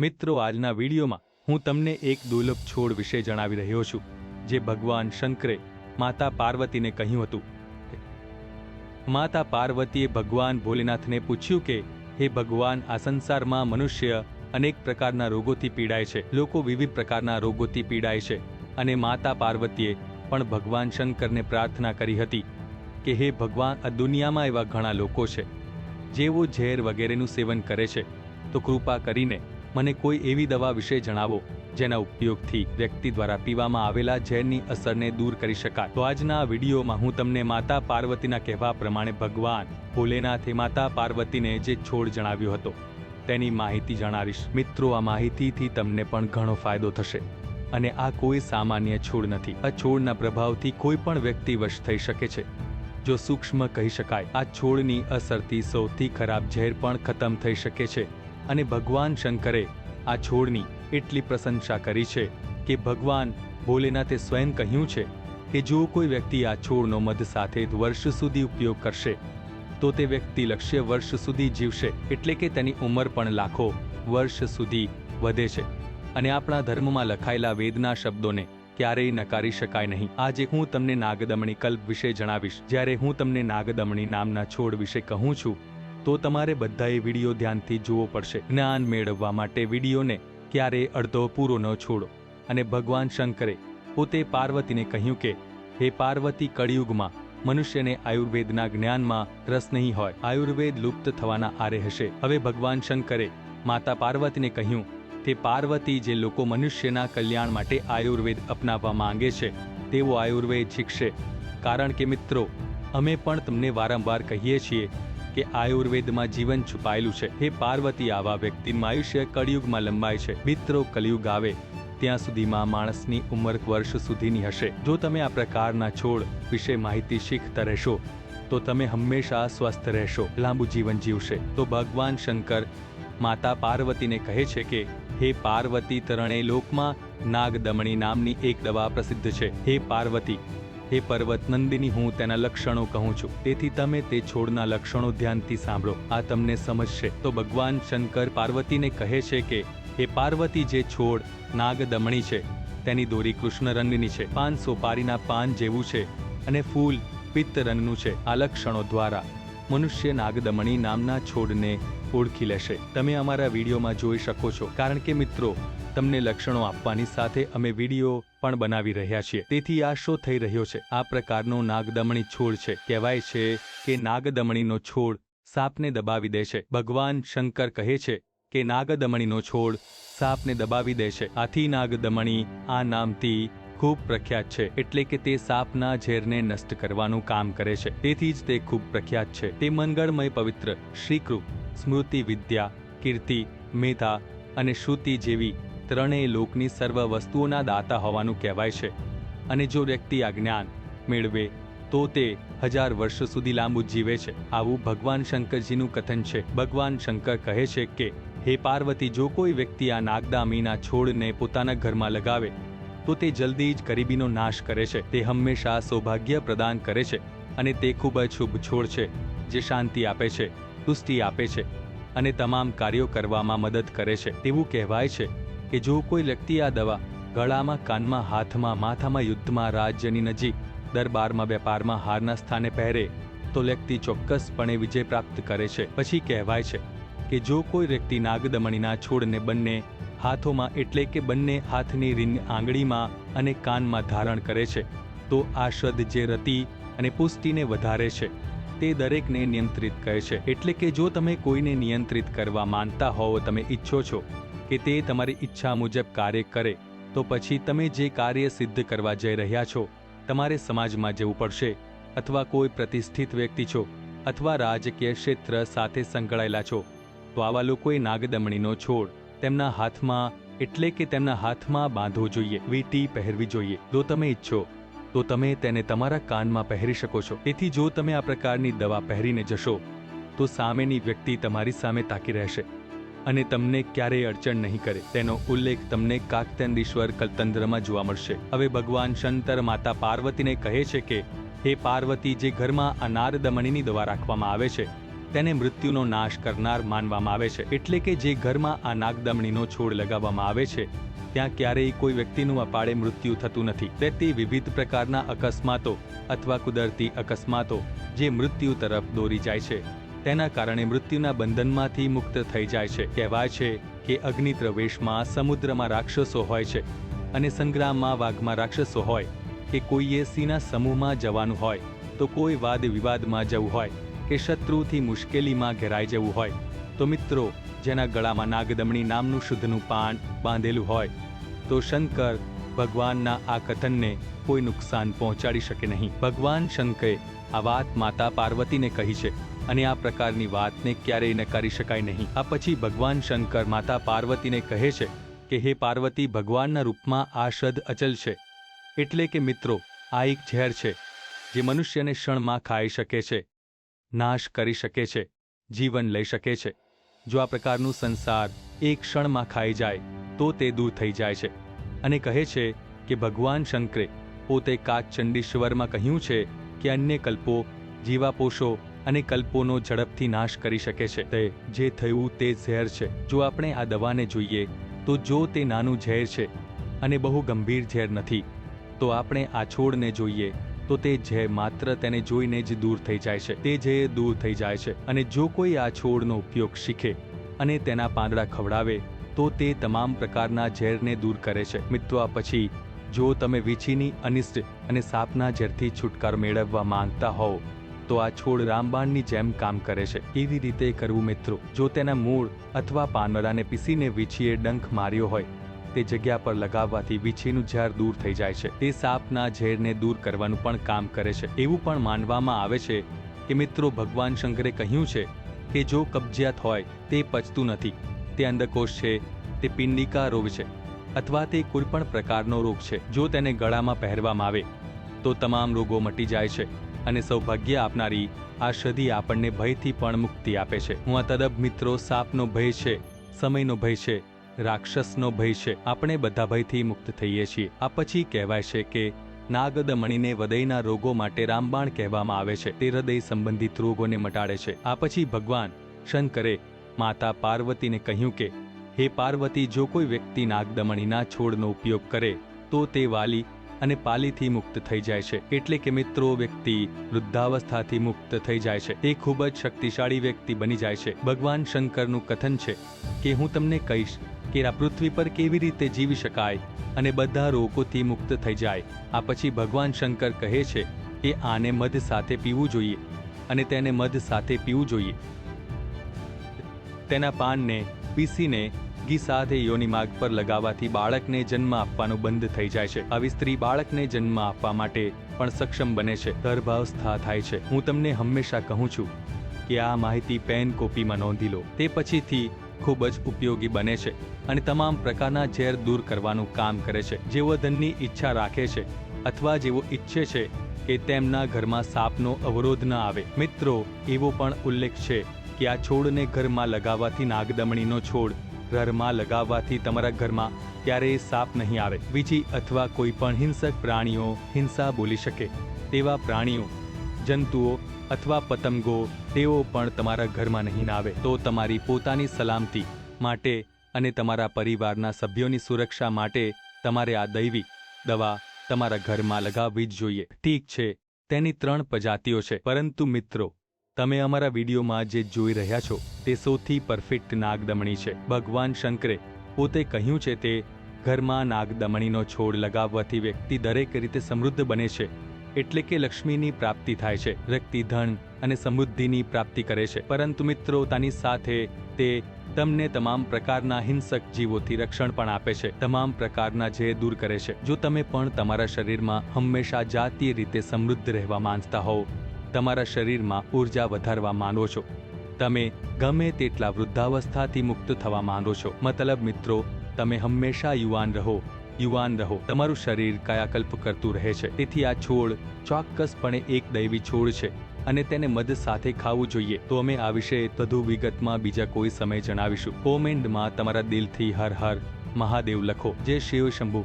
મિત્રો, આજના વિડીયોમાં હું તમને એક દુર્લભ છોડ વિશે જણાવી રહ્યો છું, જે ભગવાન શંકરે માતા પાર્વતીને કહ્યું હતું. માતા પાર્વતીએ ભગવાન ભોલેનાથને પૂછ્યું કે, હે ભગવાન, આ સંસારમાં મનુષ્ય અનેક પ્રકારના રોગોથી પીડાય છે. લોકો વિવિધ પ્રકારના રોગોથી પીડાય છે. અને માતા પાર્વતીએ પણ ભગવાન શંકરને પ્રાર્થના કરી હતી કે, હે ભગવાન, આ દુનિયામાં એવા ઘણા લોકો છે જેઓ ઝેર વગેરેનું સેવન કરે છે. તો કૃપા કરીને મને કોઈ એવી દવા વિશે જણાવો, જેના ઉપયોગથી વ્યક્તિ દ્વારા પીવામાં આવેલા ઝેરની અસરને દૂર કરી શકાય. તો આજના વિડીયોમાં હું તમને માતા પાર્વતીના કહેવા પ્રમાણે ભગવાન ભોલેનાથે માતા પાર્વતીને જે છોડ જણાવ્યો હતો, તેની માહિતી જણાવીશ. મિત્રો, આ માહિતીથી તમને પણ ઘણો ફાયદો થશે અને આ કોઈ સામાન્ય છોડ નથી. આ છોડના પ્રભાવથી કોઈ પણ વ્યક્તિ વશ થઈ શકે છે. જો સૂક્ષ્મ કહી શકાય, આ છોડની અસરથી સૌથી ખરાબ ઝેર પણ ખતમ થઈ શકે છે. અને ભગવાન શંકરે આ છોડની એટલી પ્રશંસા કરી છે કે ભગવાન ભોલેનાથે સ્વયં કહ્યું છે કે જો કોઈ વ્યક્તિ આ છોડનો મધ સાથે વર્ષ સુધી ઉપયોગ કરશે, તો તે વ્યક્તિ લક્ષ્ય વર્ષ સુધી જીવશે એટલે કે તેની ઉંમર પણ લાખો વર્ષ સુધી વધે છે. અને આપણા ધર્મમાં લખાયેલા વેદના શબ્દોને ક્યારેય નકારી શકાય નહીં. આજે હું તમને નાગદમણી કલ્પ વિશે જણાવીશ. જ્યારે હું તમને નાગદમણી નામના છોડ વિશે કહું છું તો તમારે બધાએ વીડિયો ધ્યાનથી જોવો પડશે. જ્ઞાન મેળવવા માટે વિડીયોને ક્યારેય અડધો પૂરો ન છોડો. અને ભગવાન શંકરે પોતે પાર્વતીને કહ્યું કે, હે પાર્વતી, કળિયુગમાં મનુષ્યને આયુર્વેદના જ્ઞાનમાં રસ નહીં હોય. આયુર્વેદ લુપ્ત થવાના આરે હશે. હવે ભગવાન શંકરે માતા પાર્વતીને કહ્યું તે પાર્વતી, જે લોકો મનુષ્યના કલ્યાણ માટે આયુર્વેદ અપનાવવા માંગે છે, તેઓ આયુર્વેદ શીખશે. કારણ કે મિત્રો, અમે પણ તમને વારંવાર કહીએ છીએ કે આયુર્વેદમાં જીવન છુપાયેલું છે. હે પાર્વતી, આવા વ્યક્તિનું આયુષ્ય કળિયુગમાં લંબાય છે. મિત્રો કલિયુગ આવે ત્યાં સુધીમાં માણસની ઉંમર વર્ષ સુધીની હશે. જો તમે આ પ્રકારના છોડ વિશે માહિતી શીખતા રહેશો, તો તમે હંમેશા સ્વસ્થ રહેશો. લાંબુ જીવન જીવશે. તો ભગવાન શંકર માતા પાર્વતીને કહે છે કે, હે પાર્વતી, તરણે લોકમાં નાગદમણી નામની એક દવા પ્રસિદ્ધ છે. હે પાર્વતી હે પર્વત નંદિની, હું તેના લક્ષણો કહું છું. તેથી તમે તે છોડના લક્ષણો ધ્યાનથી સાંભળો. આ તમને સમજશે. તો ભગવાન શંકર પાર્વતીને કહે છે કે, હે પાર્વતી, જે છોડ નાગદમણી છે, તેની દોરી કૃષ્ણ રંગની છે. પાન સોપારીના પાન જેવું છે અને ફૂલ પિત્ત રંગનું છે. આ લક્ષણો દ્વારા મનુષ્ય નાગદમણી નામના છોડને ઓળખી લેશે તમે અમારા વિડીયોમાં જોઈ શકો છો. કારણ કે મિત્રો, તમને લક્ષણો આપવાની સાથે અમે વીડિયો પણ બનાવી રહ્યા છીએ. તેથી આ શો થઈ રહ્યો છે. આ પ્રકારનો નાગદમણી છોડ છે. કહેવાય છે કે નાગદમણીનો છોડ સાપને દબાવી દે છે. ભગવાન શંકર કહે છે કે નાગદમણીનો છોડ સાપને દબાવી દે છે. આથી નાગદમણી આ નામથી ખૂબ પ્રખ્યાત છે. એટલે કે તે સાપના ઝેરને નષ્ટ કરવાનું કામ કરે છે. તેથી જ તે ખૂબ પ્રખ્યાત છે. તે મંગળમય પવિત્ર શ્રીકૃપ સ્મૃતિ, વિદ્યા, કીર્તિ, મેધા અને શ્રુતિ જેવી ત્રણેય લોકની સર્વ વસ્તુઓના દાતા હોવાનું કહેવાય છે. અને જો વ્યક્તિ આ જ્ઞાન મેળવે, તો તે હજાર વર્ષ સુધી લાંબુ જીવે છે. આવું ભગવાન શંકરજીનું કથન છે. ભગવાન શંકર કહે છે કે, હે પાર્વતી, જો કોઈ વ્યક્તિ આ નાગદામીના છોડને પોતાના ઘરમાં લગાવે, તો તે જલ્દી જ ગરીબીનો નાશ કરે છે. તે હંમેશા સૌભાગ્ય પ્રદાન કરે છે અને તે ખૂબ જ શુભ છોડ છે જે શાંતિ આપે છે. પુષ્ટિ આપે છે અને તમામ કાર્યો કરવામાં મદદ કરે છે. તેવું કહેવાય છે કે જો કોઈ વ્યક્તિ આ દવા ગળામાં, કાનમાં, હાથમાં, માથામાં, યુદ્ધમાં, રાજ્યની નજીક, દરબારમાં, વેપારમાં હારના સ્થાને પહેરે, તો વ્યક્તિ ચોક્કસપણે વિજય પ્રાપ્ત કરે છે. પછી કહેવાય છે કે જો કોઈ વ્યક્તિ નાગદમણીના છોડને બંને હાથોમાં એટલે કે બંને હાથની રીંગ આંગળીમાં અને કાનમાં ધારણ કરે છે, તો આ શદ જે રતિ અને પુષ્ટિને વધારે છે. તે દરેકને નિયંત્રિત કહે છે. એટલે કે જો તમે કોઈને નિયંત્રિત કરવા માનતા હોવ, તમે ઈચ્છો છો કે તે તમારી ઈચ્છા મુજબ કાર્ય કરે, તો પછી તમે જે કાર્ય સિદ્ધ કરવા જઈ રહ્યા છો, તમારે સમાજમાં જવું પડશે. અથવા કોઈ પ્રતિષ્ઠિત વ્યક્તિ છો, અથવા રાજકીય ક્ષેત્ર સાથે સંકળાયેલા છો, તો આવા લોકોએ નાગદમણીનો છોડ તેમના હાથમાં, એટલે કે તેમના હાથમાં બાંધવો જોઈએ. વીટી પહેરવી જોઈએ. જો તમે ઈચ્છો તો તમે તેને તમારા કાનમાં પહેરી શકો છો. તેથી જો તમે આ પ્રકારની દવા પહેરીને જશો, તો સામેની વ્યક્તિ તમારી સામે તાકી રહેશે અને તમને ક્યારેય અડચણ નહીં કરે. તેનો ઉલ્લેખ તમને કાકતંદીશ્વર કલતંત્રમાં જોવા મળશે. હવે ભગવાન શંકર માતા પાર્વતીને કહે છે કે, હે પાર્વતી, જે ઘરમાં આ નારદમણીની દવા રાખવામાં આવે છે, તેને મૃત્યુનો નાશ કરનાર માનવામાં આવે છે. એટલે કે જે ઘરમાં આ નાગદમણીનો છોડ લગાવવામાં આવે છે ત્યાં ક્યારેય કોઈ વ્યક્તિનું અપાળે મૃત્યુ થતું નથી. તે વિવિધ પ્રકારના અકસ્માતો અથવા કુદરતી અકસ્માતો જે મૃત્યુ તરફ દોરી જાય છે, તેના કારણે મૃત્યુના બંધનમાંથી મુક્ત થઈ જાય છે. કહેવાય છે કે અગ્નિ પ્રવેશમાં સમુદ્રમાં રાક્ષસો હોય છે અને સંગ્રામમાં વાઘમાં રાક્ષસો હોય કે કોઈએ સિંહના સમૂહમાં જવાનું હોય તો કોઈ વાદ વિવાદમાં જવું હોય કે શત્રુથી મુશ્કેલીમાં ઘેરાઈ જવું હોય તો મિત્રો જેના ગળામાં નાગદમણી નામનું શુદ્ધનું પાન બાંધેલું હોય, તો શંકર ભગવાનના આ કથનને કોઈ નુકસાન પહોંચાડી શકે નહીં. ભગવાન શંકરે આ વાત માતા પાર્વતીને કહી છે અને આ પ્રકારની વાતને ક્યારેય નકારી શકાય નહીં. આ પછી ભગવાન શંકર માતા પાર્વતીને કહે છે કે, હે પાર્વતી, ભગવાનના રૂપમાં આ શદ અચલ છે. એટલે કે મિત્રો, આ એક ઝેર છે, જે મનુષ્યને ક્ષણમાં ખાઈ શકે છે, નાશ કરી શકે છે, જીવન લઈ શકે છે. જો આ પ્રકારનું સંસાર એક ક્ષણમાં ખાઈ જાય, તો તે દૂર થઈ જાય છે. અને કહે છે કે ભગવાન શંકરે પોતે કાચચંડીશ્વરમાં કહ્યું છે કે અન્ય કલ્પો, જીવાપોષો અને કલ્પોનો ઝડપથી નાશ કરી શકે છે. તે જે થયું તે ઝેર છે. જો આપણે આ દવાને જોઈએ, તો જો તે નાનું ઝેર છે અને બહુ ગંભીર ઝેર નથી, તો આપણે આ છોડને જોઈએ તો તે જે માત્ર તેને જોઈને જ દૂર થઈ જાય છે. તે જે દૂર થઈ જાય છે અને જો કોઈ આ છોડનો ઉપયોગ શીખે અને તેના પાંદડા ખવડાવે, તો તે તમામ પ્રકારના ઝેરને દૂર કરે છે. મિત્રો પછી જો તમે વીછીની, અનિષ્ટ અને સાપના ઝેરથી છુટકારો મેળવવા માંગતા હોવ, તો આ છોડ રામબાણની જેમ કામ કરે છે. કેવી રીતે કરવું મિત્રો, જો તેના મૂળ અથવા પાંદડાને પીસીને વીછીએ ડંખ માર્યો હોય તે જગ્યા પર લગાવવાથી વીછીનું ઝેર દૂર થઈ જાય છે. તે સાપના ઝેરને દૂર કરવાનું પણ કામ કરે છે. એવું પણ માનવામાં આવે છે કે મિત્રો, ભગવાન શંકરે કહ્યું છે કે જો કબજિયાત હોય, તે પચતું નથી. તે અંધકોષ છે, તે પિંડિકા રોગ છે અથવા તે કોઈ પણ પ્રકારનો રોગ છે. જો તેને ગળામાં પહેરવામાં આવે, તો તમામ રોગો મટી જાય છે અને સૌભાગ્ય આપનારી આ સદી આપણને ભયથી પણ મુક્તિ આપે છે. હું આ તદબ મિત્રો, સાપનો ભય છે, સમયનો ભય છે રાક્ષસનો ભય છે. આપણે બધા ભયથી મુક્ત થઈએ છીએ. આ પછી કહેવાય છે કે નાગદમણીને હૃદયના રોગો માટે રામબાણ કહેવામાં આવે છે. તે હૃદય સંબંધિત રોગોને મટાડે છે. આ પછી ભગવાન શંકરે માતા પાર્વતીને કહ્યું કે, હે પાર્વતી, જો કોઈ વ્યક્તિ નાગદમણીના છોડનો ઉપયોગ કરે, તો તે વાલી અને પાલીથી મુક્ત થઈ જાય છે. એટલે કે મિત્રો, વ્યક્તિ વૃદ્ધાવસ્થાથી મુક્ત થઈ જાય છે. તે ખૂબ જ શક્તિશાળી વ્યક્તિ બની જાય છે. ભગવાન શંકરનું કથન છે કે, હું તમને કહીશ કે આ પૃથ્વી પર કેવી રીતે જીવી શકાય અને બધા રોગોથી મુક્ત થઈ જાય. આ પછી ભગવાન શંકર કહે છે કે આને મધ સાથે પીવું જોઈએ અને તેને મધ સાથે પીવું જોઈએ. તેના પાનને પીસીને ઘી સાથે યોની માર્ગ પર લગાવવાથી બાળકને જન્મ આપવાનું બંધ થઈ જાય છે. આવી સ્ત્રી બાળકને જન્મ આપવા માટે પણ સક્ષમ બને છે. ગર્ભાવસ્થા થાય છે. હું તમને હંમેશા કહું છું કે આ માહિતી પેન કોપીમાં નોંધી લો. તે પછીથી ખૂબ જ ઉપયોગી બને છે અને તમામ પ્રકારના ઝેર દૂર કરવાનું કામ કરે છે. જેઓ ધનની ઈચ્છા રાખે છે અથવા જેઓ ઈચ્છે છે કે તેમના ઘરમાં સાપનો અવરોધ ન આવે. મિત્રો, એવો પણ ઉલ્લેખ છે કે આ છોડને ઘરમાં લગાવવાથી નાગદમણીનો છોડ ઘરમાં લગાવવાથી તમારા ઘરમાં ક્યારેય સાપ નહીં આવે. બીજી અથવા કોઈ પણ હિંસક પ્રાણીઓ હિંસા બોલી શકે. તેવા પ્રાણીઓ, જંતુઓ અથવા પતંગો, તેઓ પણ તમારા ઘરમાં નહીં આવે, તો તમારી પોતાની સલામતી માટે અને તમારા પરિવારના સભ્યોની સુરક્ષા માટે તમારે આ દૈવી દવા તમારા ઘરમાં લગાવવી જ જોઈએ. ઠીક છે, તેની ત્રણ પ્રજાતિઓ છે. પરંતુ મિત્રો, તમે અમારા વિડીયોમાં જે જોઈ રહ્યા છો, તે સૌથી પરફેક્ટ નાગદમણી છે. ભગવાન શંકરે પોતે કહ્યું છે તે ઘરમાં નાગદમણીનો છોડ લગાવવાથી વ્યક્તિ દરેક રીતે સમૃદ્ધ બને છે. એટલે કે લક્ષ્મીની પ્રાપ્તિ થાય છે, વ્યક્તિ ધન અને સમૃદ્ધિની પ્રાપ્તિ કરે છે. પરંતુ મિત્રો, તાની સાથે તે તમને તમામ પ્રકારના હિંસક જીવોથી રક્ષણ પણ આપે છે. તમામ પ્રકારના જે દૂર કરે છે. જો તમે પણ તમારા શરીરમાં હંમેશા જાતીય રીતે સમૃદ્ધ રહેવા માંગતા હોવ, તમારા શરીરમાં ઊર્જા વધારવા માંગો છો. તમે ગમે તેટલા વૃદ્ધાવસ્થાથી મુક્ત થવા માંગો છો. મતલબ મિત્રો, તમે હંમેશા યુવાન રહો. યુવાન રહો. તમારું શરીર કાયાકલ્પ કરતું રહે છે. તેથી આ છોડ ચોક્કસપણે એક દૈવી છોડ છે અને તેને મધ સાથે ખાવું જોઈએ. તો અમે આ વિશે વધુ વિગતમાં બીજા કોઈ સમય જણાવીશું. કોમેન્ટમાં તમારા દિલથી હર હર મહાદેવ લખો. જે શિવ શંભુ.